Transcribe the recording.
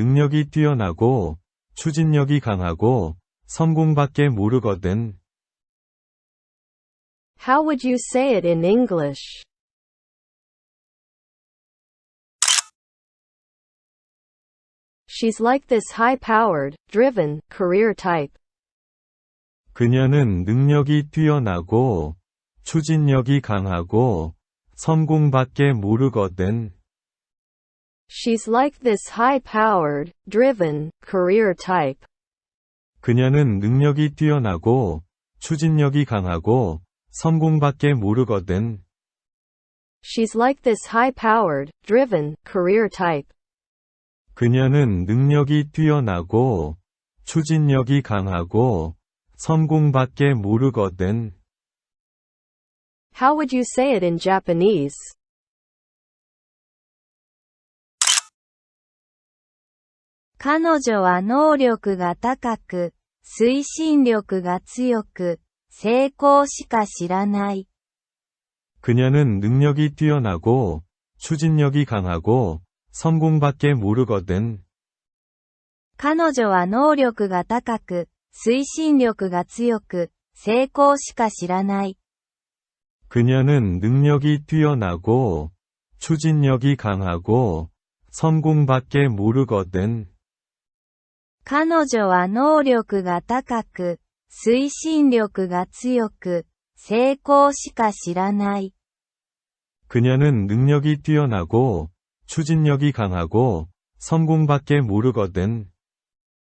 능력이 뛰어나고 추진력이 강하고 성공밖에 모르거든. How would you say it in English? She's like this high-powered, driven, career type. 그녀는 능력이 뛰어나고 추진력이 강하고 성공밖에 모르거든. She's like this high-powered, driven, career type. 그녀는 능력이 뛰어나고 추진력이 강하고 성공밖에 모르거든. She's like this high-powered, driven, career type. 그녀는 능력이 뛰어나고 추진력이 강하고 성공밖에 모르거든. How would you say it in Japanese? 彼女は能力が高く、推進力が強く、成功しか知らない。 그녀는 능력이 뛰어나고 추진력이 강하고 성공밖에 모르거든. 彼女は能力が高く、推進力が強く、成功しか知らない。 그녀는 능력이 뛰어나고 추진력이 강하고 성공밖에 모르거든. 彼女は能力が高く、推進力が強く、成功しか知らない。 그녀는 능력이 뛰어나고 추진력이 강하고 성공밖에 모르거든.